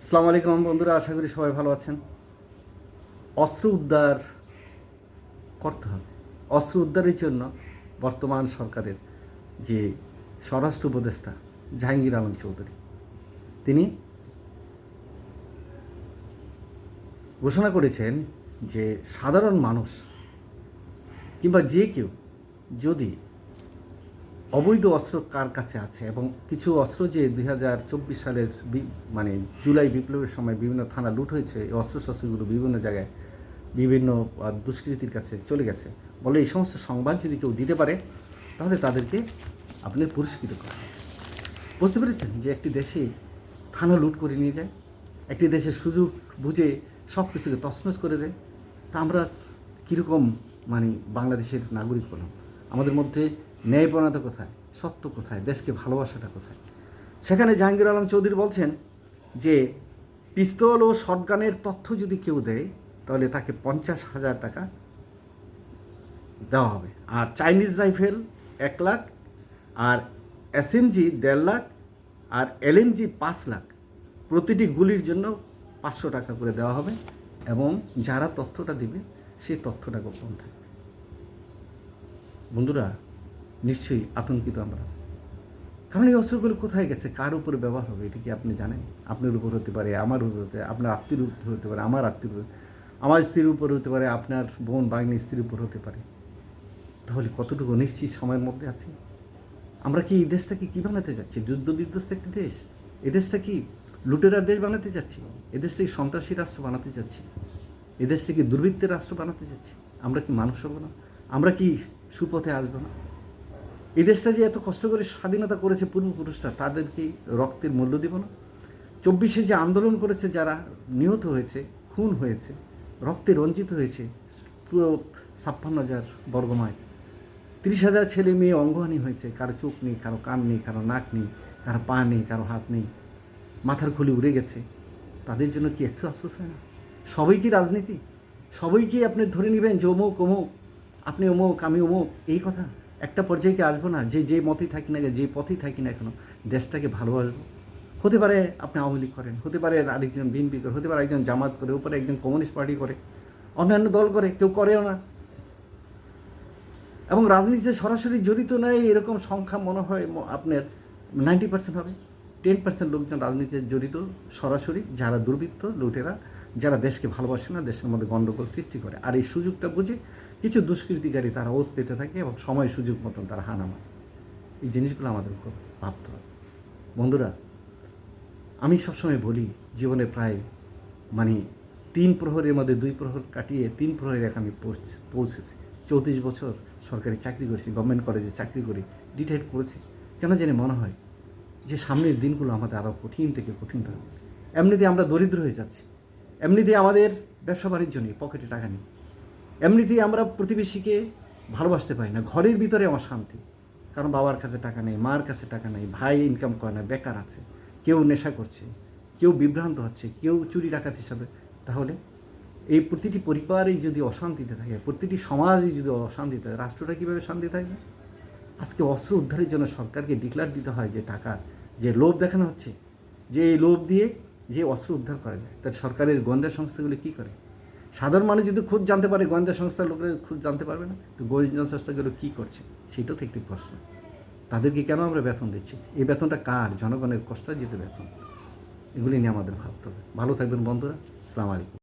আসসালামু আলাইকুম বন্ধুরা, আশা করি সবাই ভালো আছেন। অস্ত্র উদ্ধার করতে হবে। অস্ত্র উদ্ধারের জন্য বর্তমান সরকারের যে স্বরাষ্ট্র উপদেষ্টা জাহাঙ্গীর আলম চৌধুরী, তিনি ঘোষণা করেছেন যে সাধারণ মানুষ কিংবা যে কেউ যদি অবৈধ অস্ত্র কার কাছে আছে? এবং কিছু অস্ত্র যে দুই হাজার চব্বিশ সালের মানে জুলাই বিপ্লবের সময় বিভিন্ন থানা লুট হয়েছে, এই অস্ত্র শস্ত্রগুলো বিভিন্ন জায়গায় বিভিন্ন দুষ্কৃতির কাছে চলে গেছে। বলে এই সমস্ত সংবাদ যদি কেউ দিতে পারে, তাহলে তাদেরকে আপনি পুরস্কৃত করা হবে। বুঝতে পেরেছেন যে একটি দেশে থানা লুট করে নিয়ে যায়, একটি দেশের সুযোগ বুঝে সব কিছুকে তছনছ করে দেয়। তা আমরা কীরকম মানে বাংলাদেশের নাগরিক হলাম আমাদের মধ্যে ন্যায়পণতা কোথায়? সত্য কোথায়? দেশকে ভালোবাসাটা কোথায়? সেখানে জাহাঙ্গীর আলম চৌধুরী বলছেন যে, পিস্তল ও শটগানের তথ্য যদি কেউ দেয়, তাহলে তাকে পঞ্চাশ হাজার টাকা দেওয়া হবে। আর চাইনিজ রাইফেল এক লাখ, আর এসএমজি দেড় লাখ, আর এলএমজি পাঁচ লাখ। প্রতিটি গুলির জন্য পাঁচশো টাকা করে দেওয়া হবে এবং যারা তথ্যটা দিবে, সেই তথ্যটা গোপন থাকবে। বন্ধুরা নিশ্চয়ই আতঙ্কিত আমরা। কারণ এই অস্ত্রগুলো কোথায় গেছে? কার উপরে ব্যবহার হবে? এটা কি আপনি জানেন? আপনার উপর হতে পারে, আমার উপর হতে, আপনার আত্মীয় উপর হতে পারে, আমার আত্মীয় আমার স্ত্রীর উপর হতে পারে, আপনার বোন বাগনি স্ত্রীর উপর হতে পারে। তাহলে কতটুকু নিশ্চিত সময়ের মধ্যে আছি? আমরা কি এই দেশটাকে কী বানাতে চাচ্ছি? যুদ্ধ বিধ্বস্ত একটি দেশ। এ দেশটা কি লুটেরার দেশ বানাতে চাচ্ছি? এ দেশটাকে সন্ত্রাসী রাষ্ট্র বানাতে চাচ্ছি? এ দেশটাকে দুর্বৃত্তের রাষ্ট্র বানাতে চাচ্ছি? আমরা কি মানুষ হব না? আমরা কি সুপথে আসব না? এই দেশটা যে এত কষ্ট করে স্বাধীনতা করেছে পূর্বপুরুষরা, তাদেরকে রক্তের মূল্য দেব না। চব্বিশে যে আন্দোলন করেছে, যারা নিহত হয়েছে, খুন হয়েছে, রক্তে রঞ্জিত হয়েছে, পুরো ছাপ্পান্ন হাজার বর্গমায় তিরিশ হাজার ছেলে মেয়ে অঙ্গহানি হয়েছে, কারও চোখ নেই, কারও কান নেই, কারও নাক নেই, কারও পা নেই, কারও হাত নেই, মাথার খুলি উড়ে গেছে। তাদের জন্য কি একটু আফসোস হয় না? সবাই কি রাজনীতি? সবাই কি আপনি ধরে নেবেন যে অমুক অমুক, আপনি অমুক, আমি অমুক, এই কথা? একটা পর্যায়ে আসব না? যে যে মতেই থাকি না যে পথেই থাকি না এখনও দেশটাকে ভালোবাসবো। হতে পারে আপনি আওয়ামী লীগ করেন, হতে পারে আরেকজন বিএনপি করে, হতে পারে একজন জামাত করে হতে পারে একজন কমিউনিস্ট পার্টি করে, অন্যান্য দল করে, কেউ করেও না। এবং রাজনীতিতে সরাসরি জড়িত নয় এরকম সংখ্যা মনে হয় আপনার নাইনটি পার্সেন্ট হবে। টেন পার্সেন্ট লোকজন রাজনীতিতে জড়িত সরাসরি, যারা দুর্বৃত্ত, লুটেরা যারা দেশকে ভালোবাসে না, দেশের মধ্যে গণ্ডগোল সৃষ্টি করে। আর এই সুযোগটা বুঝে কিছু দুষ্কৃতিকারী তারা ওত পেতে থাকে এবং সময় সুযোগ মতন তারা হানা মারে। এই জিনিসগুলো আমাদের খুব ভাবতে হয়। বন্ধুরা, আমি সবসময় বলি, জীবনে প্রায় মানে তিন প্রহরের মধ্যে দুই প্রহর কাটিয়ে তিন প্রহরের এক আমি পৌঁছ- পৌঁছেছি। চৌত্রিশ বছর সরকারি চাকরি করেছি গভর্নমেন্ট কলেজে চাকরি করে ডিটেড করেছি। কেন জানি মনে হয় যে সামনের দিনগুলো আমাদের আরও কঠিন থেকে কঠিন থাকবে এমনিতে আমরা দরিদ্র হয়ে যাচ্ছি। এমনিতে আমাদের ব্যবসা বাণিজ্য নেই, পকেটে টাকা নেই। এমনিতেই আমরা প্রতিবেশীকে ভালোবাসতে পারি না, ঘরের ভিতরে অশান্তি। কারণ বাবার কাছে টাকা নেই, মার কাছে টাকা নেই, ভাই ইনকাম করে না, বেকার আছে, কেউ নেশা করছে, কেউ বিভ্রান্ত হচ্ছে, কেউ চুরি ডাকাতির সাথে। তাহলে এই প্রতিটি পরিবারেই যদি অশান্তিতে থাকে, প্রতিটি সমাজই যদি অশান্তিতে থাকে, রাষ্ট্রটা কীভাবে শান্তি থাকবে? আজকে অস্ত্র উদ্ধারের জন্য সরকারকে ডিক্লার দিতে হয় যে টাকা, যে লোভ দেখানো হচ্ছে, যে এই লোভ দিয়ে যে অস্ত্র উদ্ধার করা যায় তার সরকারের গোয়েন্দা সংস্থাগুলি কী করে? সাধারণ মানুষ যদি খুদ জানতে পারে, গোয়েন্দা সংস্থার লোকেরা খুদ জানতে পারবে না, তো গোয়েন্দা সংস্থাগুলো কী করছে? সেটাও তো একটি প্রশ্ন। তাদেরকে কেন আমরা বেতন দিচ্ছি? এই বেতনটা কার? জনগণের কষ্টার্জিত বেতন। এগুলি নিয়ে আমাদের ভাবতে হবে। ভালো থাকবেন বন্ধুরা আসসালামু আলাইকুম।